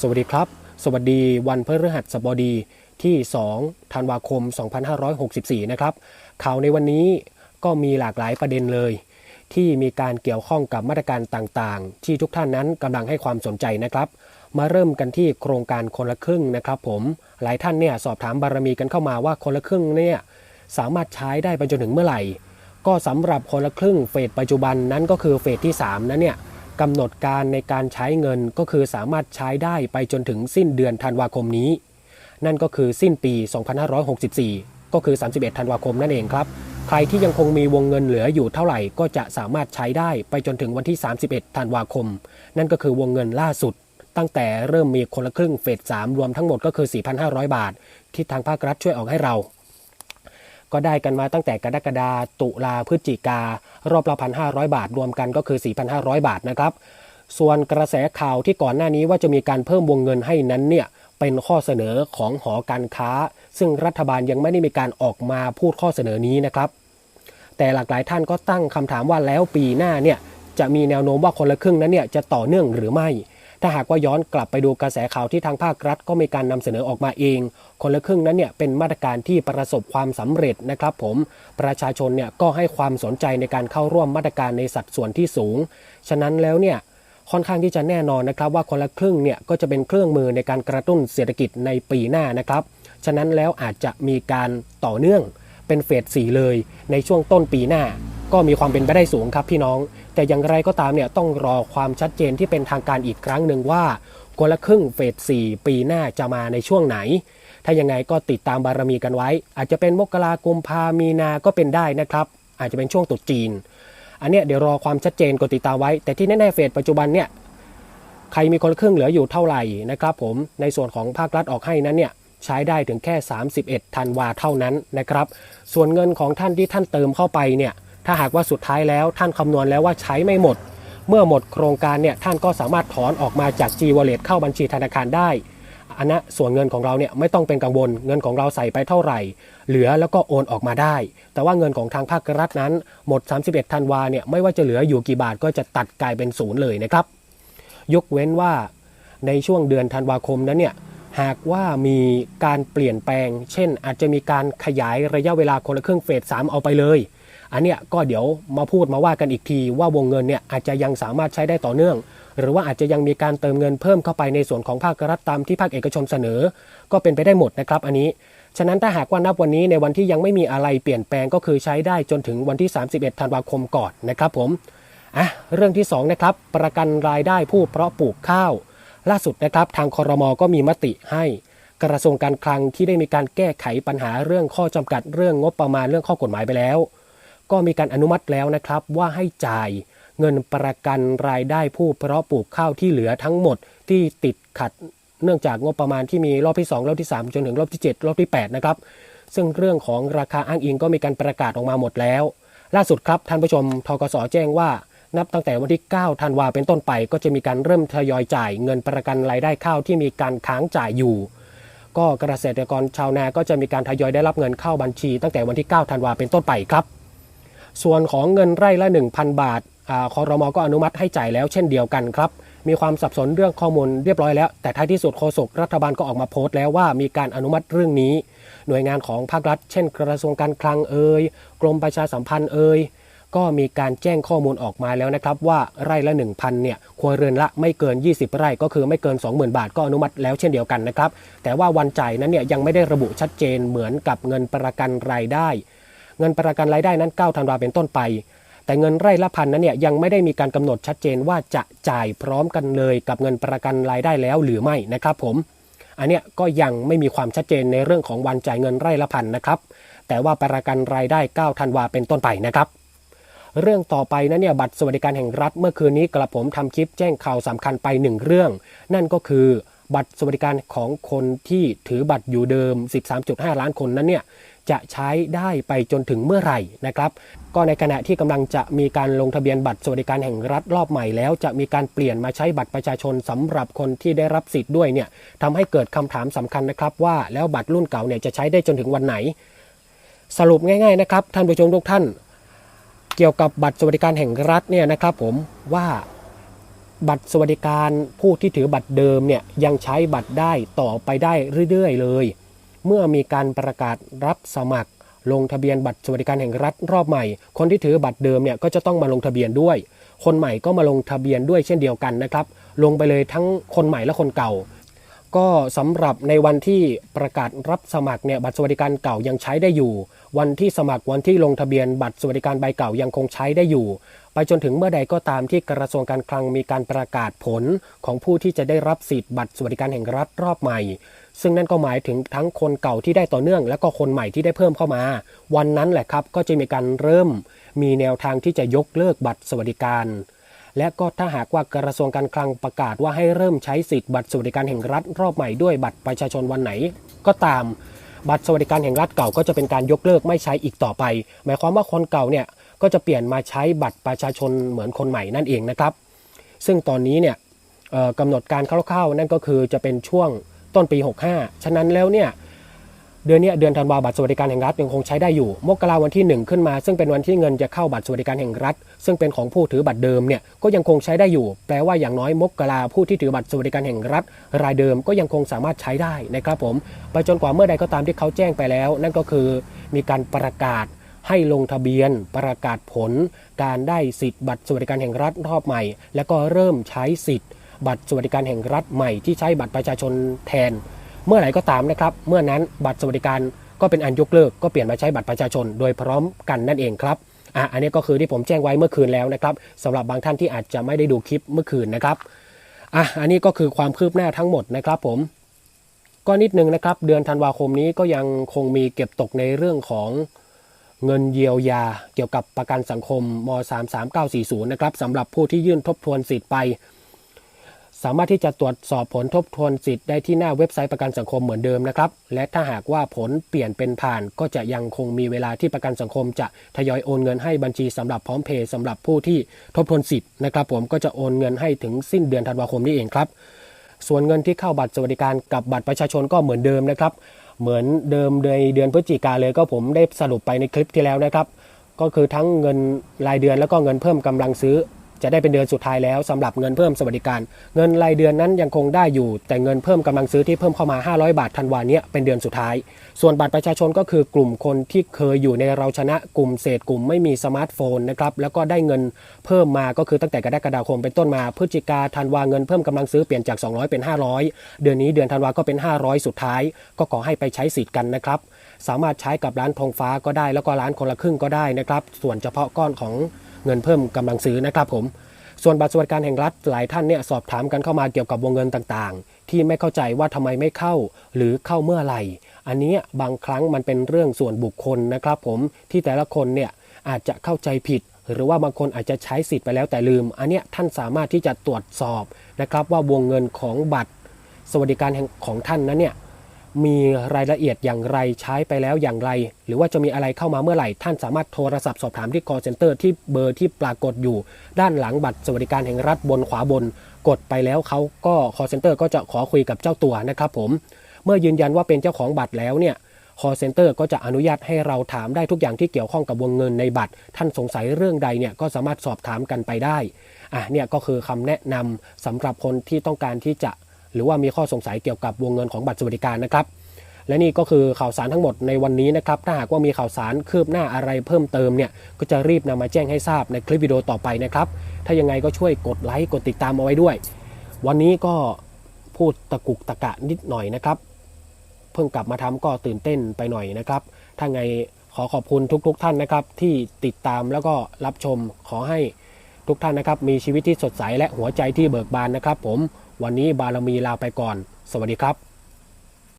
สวัสดีครับ สวัสดีวันพฤหัสบดีที่ 2 ธันวาคม 2564 นะครับ ข่าวในวันนี้ก็มีหลากหลายประเด็นเลย ที่มีการเกี่ยวข้องกับมาตรการต่างๆ ที่ทุกท่านนั้นกำลังให้ความสนใจนะครับ มาเริ่มกันที่โครงการคนละครึ่งนะครับผม หลายท่านเนี่ยสอบถามบารมีกันเข้ามาว่าคนละครึ่งเนี่ยสามารถใช้ได้ไปจนถึงเมื่อไหร่ ก็สำหรับคนละครึ่งเฟสปัจจุบันนั้นก็คือเฟสที่3นั้นเนี่ย กำหนดการในการใช้เงินก็คือสามารถใช้ได้ไปจนถึงสิ้นเดือนธันวาคมนี้ นั่นก็คือสิ้นปี 2564 ก็คือ 31 ธันวาคมนั่นเองครับ ใครที่ยังคงมีวงเงินเหลืออยู่เท่าไหร่ก็จะสามารถใช้ได้ไปจนถึงวันที่ 31 ธันวาคม นั่นก็คือวงเงินล่าสุด ตั้งแต่เริ่มมีคนละครึ่งเฟส3รวมทั้งหมดก็คือ 4,500 บาท ที่ทางภาครัฐช่วยออกให้เรา ก็ได้กันมาตั้งแต่กรกฎาตุลาพฤศจิการอบละพันห้าร้อยบาทรวมกันก็คือ 4,500 บาทนะครับ ส่วนกระแสข่าวที่ก่อนหน้านี้ว่าจะมีการเพิ่มวงเงินให้นั้นเนี่ยเป็นข้อเสนอของหอการค้า ซึ่งรัฐบาลยังไม่ได้มีการออกมาพูดข้อเสนอนี้นะครับ แต่หลากหลายท่านก็ตั้งคำถามว่าแล้วปีหน้าเนี่ยจะมีแนวโน้มว่าคนละครึ่งนั้นเนี่ยจะต่อเนื่องหรือไม่ ถ้าหากว่าย้อนกลับไปดูกระแสข่าวที่ทางภาครัฐก็มีการนำเสนอออกมาเอง คนละครึ่งนั้นเนี่ยเป็นมาตรการที่ประสบความสำเร็จนะครับผมประชาชนเนี่ยก็ให้ความสนใจในการเข้าร่วมมาตรการในสัดส่วนที่สูง ฉะนั้นแล้วเนี่ยค่อนข้างที่จะแน่นอนนะครับว่าคนละครึ่งเนี่ยก็จะเป็นเครื่องมือในการกระตุ้นเศรษฐกิจในปีหน้านะครับ ฉะนั้นแล้วอาจจะมีการต่อเนื่องเป็นเฟสสี่เลยในช่วงต้นปีหน้า ก็มีความเป็นไปได้สูงครับพี่น้อง แต่อย่างไรก็ตามเนี่ยต้องรอความชัดเจนที่เป็นทางการอีกครั้งหนึ่งว่าคนละครึ่งเฟสสี่ปีหน้าจะมาในช่วงไหน ถ้ายังไงก็ติดตามบารมีกันไว้ อาจจะเป็นมกรากุมภามีนาก็เป็นได้นะครับ อาจจะเป็นช่วงตรุษจีน อันเนี้ยเดี๋ยวรอความชัดเจนก็ติดตามไว้ แต่ที่แน่ๆเฟสปัจจุบันเนี่ยใครมีคนละครึ่งเหลืออยู่เท่าไหร่นะครับผมในส่วนของภาครัฐออกให้นั้นเนี่ยใช้ได้ถึงแค่ 31ธันวาเท่านั้นนะครับ ส่วนเงินของท่านที่ท่านเติมเข้าไปเนี่ย ถ้าหากว่าสุดท้ายแล้วท่านคำนวณแล้วว่าใช้ไม่หมด เมื่อหมดโครงการเนี่ยท่านก็สามารถถอนออกมาจาก G Wallet เข้าบัญชีธนาคารได้อันนะส่วนเงินของเราเนี่ยไม่ต้องเป็นกังวลเงินของเราใส่ไปเท่าไหร่ เหลือแล้วก็โอนออกมาได้ แต่ว่าเงินของทางภาครัฐนั้น หมด 31ธันวาเนี่ยไม่ว่าจะเหลืออยู่กี่บาทก็จะตัดกลายเป็นศูนย์เลยนะครับ ยกเว้นว่าในช่วงเดือนธันวาคมนั้นเนี่ยหากว่ามีการเปลี่ยนแปลง เช่น อาจจะมีการขยายระยะเวลาคนละครึ่งเฟส3เอาไปเลย อันเนี้ยก็เดี๋ยวมาพูดมาว่ากันอีกที ว่าวงเงินเนี่ยอาจจะยังสามารถใช้ได้ต่อเนื่อง หรือว่าอาจจะยังมีการเติมเงินเพิ่มเข้าไปในส่วนของภาครัฐตามที่ภาคเอกชนเสนอ ก็เป็นไปได้หมดนะครับ อันนี้ ฉะนั้นถ้าหากว่านับวันนี้ในวันที่ยังไม่มีอะไรเปลี่ยนแปลงก็คือใช้ได้จนถึงวันที่ 31 ธันวาคมก่อนนะครับผมอะเรื่องที่2นะครับประกันรายได้ผู้เพาะปลูกข้าว ล่าสุดนะครับทางคอรมอก็มีมติให้กระทรวงการคลังที่ได้มีการแก้ไขปัญหาเรื่องข้อจำกัดเรื่องงบประมาณเรื่องข้อกฎหมายไปแล้ว ก็มีการอนุมัติแล้วนะครับว่าให้จ่ายเงินประกันรายได้ผู้เพาะปลูกข้าวที่เหลือทั้งหมดที่ติดขัด เนื่องจากงบประมาณที่มีรอบที่ 2 รอบที่ 3 จนถึงรอบที่ 7 รอบที่ 8 นะครับ ซึ่งเรื่องของราคาอ้างอิงก็มีการประกาศออกมาหมดแล้ว ล่าสุดครับท่านผู้ชมทกสแจ้งว่า นับตั้งแต่วันที่ 9 ธันวาเป็นต้นไป ก็จะมีการเริ่มทยอยจ่ายเงินประกันรายได้ข้าวที่มีการค้างจ่ายอยู่ ก็เกษตรกรชาวนาก็จะมีการทยอยได้รับเงินเข้าบัญชี ตั้งแต่วันที่ 9 ธันวาเป็นต้นไปครับ ส่วนของเงินไร่ละ 1,000 บาทอาคอรมอก็อนุมัติให้จ่ายแล้วเช่นเดียวกันครับ มีความสับสนเรื่องข้อมูลเรียบร้อยแล้ว แต่ท้ายที่สุดโฆษกรัฐบาลก็ออกมาโพสต์แล้วว่ามีการอนุมัติเรื่องนี้ หน่วยงานของภาครัฐ เช่น กระทรวงการคลังเอ่ยกรมประชาสัมพันธ์เอ่ยก็มีการแจ้งข้อมูลออกมาแล้วนะครับว่าไร่ละ 1,000เนี่ยครัวเรือนละไม่เกิน 20 ไร่ก็คือไม่เกิน 20,000 บาทก็อนุมัติแล้วเช่นเดียวกันนะครับแต่ว่าวันจ่ายนั้นเนี่ยยังไม่ได้ระบุชัดเจนเหมือนกับเงินประกันรายได้ เงินประกันรายได้นั้น9ธันวาเป็นต้นไป แต่เงินไร่ละพันนั้นเนี่ยยังไม่ได้มีการกำหนดชัดเจนว่าจะจ่ายพร้อมกันเลยกับเงินประกันรายได้แล้วหรือไม่นะครับผมอันเนี้ยก็ยังไม่มีความชัดเจนในเรื่องของวันจ่ายเงินไร่ละพันนะครับแต่ว่าประกันรายได้9ธันวาเป็นต้นไปนะครับเรื่องต่อไปนั้นเนี่ยบัตรสวัสดิการแห่งรัฐเมื่อคืนนี้กระผมทำคลิปแจ้งข่าวสำคัญไปหนึ่งเรื่อง นั่นก็คือบัตรสวัสดิการของคนที่ถือบัตรอยู่เดิม 13.5 ล้านคนนั้นเนี่ย จะใช้ได้ไปจนถึงเมื่อไหร่นะครับ ก็ในขณะที่กำลังจะมีการลงทะเบียนบัตรสวัสดิการแห่งรัฐรอบใหม่แล้ว จะมีการเปลี่ยนมาใช้บัตรประชาชนสำหรับคนที่ได้รับสิทธิ์ด้วยเนี่ยทำให้เกิดคำถามสำคัญนะครับ ว่าแล้วบัตรรุ่นเก่าเนี่ยจะใช้ได้จนถึงวันไหน สรุปง่ายๆนะครับท่านผู้ชมทุกท่าน เกี่ยวกับบัตรสวัสดิการแห่งรัฐเนี่ยนะครับ ผมว่าบัตรสวัสดิการผู้ที่ถือบัตรเดิมเนี่ยยังใช้บัตรได้ต่อไปได้เรื่อย ๆ เลย เมื่อมีการประกาศรับสมัคร ลงทะเบียนบัตรสวัสดิการแห่งรัฐรอบใหม่ คนที่ถือบัตรเดิมเนี่ยก็จะต้องมาลงทะเบียนด้วย คนใหม่ก็มาลงทะเบียนด้วยเช่นเดียวกันนะครับ ลงไปเลยทั้งคนใหม่และคนเก่า ก็สำหรับในวันที่ประกาศรับสมัครเนี่ยบัตรสวัสดิการเก่ายังใช้ได้อยู่ วันที่สมัครวันที่ลงทะเบียนบัตรสวัสดิการใบเก่ายังคงใช้ได้อยู่ ไปจนถึงเมื่อใดก็ตามที่กระทรวงการคลังมีการประกาศผลของผู้ที่จะได้รับสิทธิ์บัตรสวัสดิการแห่งรัฐรอบใหม่ ซึ่งนั่นก็หมายถึงทั้งคนเก่าที่ได้ต่อเนื่อง และก็คนใหม่ที่ได้เพิ่มเข้ามา วันนั้นแหละครับก็จะมีการเริ่ม มีแนวทางที่จะยกเลิกบัตรสวัสดิการและก็ถ้าหากว่ากระทรวงการคลังประกาศว่าให้เริ่มใช้สิทธิ์บัตรสวัสดิการแห่งรัฐรอบใหม่ด้วยบัตรประชาชนวันไหน ก็ตาม บัตรสวัสดิการแห่งรัฐเก่าก็จะเป็นการยกเลิกไม่ใช้อีกต่อไป หมายความว่าคนเก่าเนี่ยก็จะเปลี่ยนมาใช้บัตรประชาชนเหมือนคนใหม่นั่นเองนะครับ ซึ่งตอนนี้เนี่ยกำหนดการคร่าวๆนั่นก็คือจะเป็นช่วงต้นปี 65 ฉะนั้นแล้วเนี่ย เดือนนี้เดือนธันวาบัตรสวัสดิการแห่งรัฐยังคงใช้ได้อยู่ มกราวันที่ 1 ขึ้นมา ซึ่งเป็นวันที่เงินจะเข้าบัตรสวัสดิการแห่งรัฐ ซึ่งเป็นของผู้ถือบัตรเดิมเนี่ยก็ยังคงใช้ได้อยู่ แปลว่าอย่างน้อยมกราผู้ที่ถือบัตรสวัสดิการแห่งรัฐ รายเดิมก็ยังคงสามารถใช้ได้นะครับผมไปจนกว่าเมื่อใดก็ตามที่เขาแจ้งไปแล้ว นั่นก็คือมีการประกาศให้ลงทะเบียนประกาศผล การได้สิทธิ์บัตรสวัสดิการแห่งรัฐรอบใหม่ แล้วก็เริ่มใช้สิทธิ์บัตรสวัสดิการแห่งรัฐใหม่ที่ใช้บัตรประชาชนแทน เมื่อไหร่ก็ตามนะครับ เมื่อนั้นบัตรสวัสดิการก็เป็นอันยกเลิกก็เปลี่ยนมาใช้บัตรประชาชน โดยพร้อมกันนั่นเองครับอะอันนี้ก็คือที่ผมแจ้งไว้เมื่อคืนแล้วนะครับสำหรับบางท่านที่อาจจะไม่ได้ดูคลิปเมื่อคืนนะครับอะอันนี้ก็คือความคืบหน้าทั้งหมดนะครับผมก็นิดนึงนะครับเดือนธันวาคมนี้ก็ยังคงมีเก็บตกในเรื่องของเงินเยียวยา เกี่ยวกับประกันสังคมม 33940 นะครับสำหรับผู้ที่ยื่นทบทวนสิทธิ์ไป สามารถที่จะตรวจสอบผลทบทวนสิทธิ์ได้ที่หน้าเว็บไซต์ประกันสังคมเหมือนเดิมนะครับ และถ้าหากว่าผลเปลี่ยนเป็นผ่าน ก็จะยังคงมีเวลาที่ประกันสังคม จะทยอยโอนเงินให้บัญชีสำหรับพร้อมเพย์สำหรับผู้ที่ทบทวนสิทธิ์นะครับผมก็จะโอนเงินให้ถึงสิ้นเดือนธันวาคมนี้เองครับส่วนเงินที่เข้าบัตรสวัสดิการกับบัตรประชาชนก็เหมือนเดิมนะครับ เหมือนเดิมในเดือนพฤศจิกาเลยก็ผมได้สรุปไปในคลิปที่แล้วนะครับ ก็คือทั้งเงินรายเดือนแล้วก็เงินเพิ่มกำลังซื้อ จะได้เป็นเดือนสุดท้ายแล้วสำหรับเงินเพิ่มสวัสดิการ เงินรายเดือนนั้นยังคงได้อยู่ แต่เงินเพิ่มกำลังซื้อที่เพิ่มเข้ามา 500 บาทธันวาเนี้ยเป็นเดือนสุดท้าย ส่วนบัตรประชาชนก็คือกลุ่มคนที่เคยอยู่ในเราชนะกลุ่มเศษกลุ่มไม่มีสมาร์ทโฟนนะครับแล้วก็ได้เงินเพิ่มมาก็คือตั้งแต่กรกฎาคมเป็นต้นมาพฤศจิกาธันวาเงินเพิ่มกำลังซื้อเปลี่ยนจาก 200 เป็น 500 เดือนนี้เดือนธันวาก็เป็น 500 สุดท้าย ก็ขอให้ไปใช้สิทธิ์กันนะครับสามารถใช้กับร้านทงฟ้าก็ได้ แล้วก็ร้านคนละครึ่งก็ได้นะครับส่วนเฉพาะก้อนของ เงินเพิ่มกำลังซื้อนะครับผม ส่วนบัตรสวัสดิการแห่งรัฐหลายท่านเนี่ยสอบถามกันเข้ามาเกี่ยวกับวงเงินต่างๆ ที่ไม่เข้าใจว่าทำไมไม่เข้า หรือเข้าเมื่อไหร่ อันนี้บางครั้งมันเป็นเรื่องส่วนบุคคลนะครับผมที่แต่ละคนเนี่ยอาจจะเข้าใจผิด หรือว่าบางคนอาจจะใช้สิทธิ์ไปแล้วแต่ลืม อันเนี้ยท่านสามารถที่จะตรวจสอบนะครับว่าวงเงินของบัตรสวัสดิการแห่งของท่านนั้นเนี่ย มีรายละเอียดอย่างไรใช้ไปแล้วอย่างไร หรือว่าจะมีอะไรเข้ามาเมื่อไหร่ ท่านสามารถโทรศัพท์สอบถามที่ call center ที่เบอร์ที่ปรากฏอยู่ ด้านหลังบัตรสวัสดิการแห่งรัฐบนขวาบน กดไปแล้วเขาก็ call center ก็จะขอคุยกับเจ้าตัวนะครับผมเมื่อยืนยันว่าเป็นเจ้าของบัตรแล้วเนี่ย call center ก็จะอนุญาตให้เราถามได้ทุกอย่างที่เกี่ยวข้องกับวงเงินในบัตร ท่านสงสัยเรื่องใดเนี่ยก็สามารถสอบถามกันไปได้อะเนี่ยก็คือคำแนะนำสำหรับคนที่ต้องการที่จะ หรือว่ามีข้อสงสัยเกี่ยวกับวงเงินของบัตรสวัสดิการนะครับ และนี่ก็คือข่าวสารทั้งหมดในวันนี้นะครับถ้าหากว่ามีข่าวสารคืบหน้าอะไรเพิ่มเติมเนี่ยก็จะรีบนำมาแจ้งให้ทราบในคลิปวิดีโอต่อไปนะครับถ้ายังไงก็ช่วยกดไลค์กดติดตามเอาไว้ด้วย วันนี้ก็พูดตะกุกตะกะนิดหน่อยนะครับ เพิ่งกลับมาทำก็ตื่นเต้นไปหน่อยนะครับ ถ้าไงขอขอบคุณทุกๆทท่านนะครับ ที่ติดตามแล้วก็รับชมขอให้ทุกท่านนะครับ มีชีวิตที่สดใสและหัวใจที่เบิกบานนะครับผม วันนี้บารมีลาไปก่อน สวัสดีครับ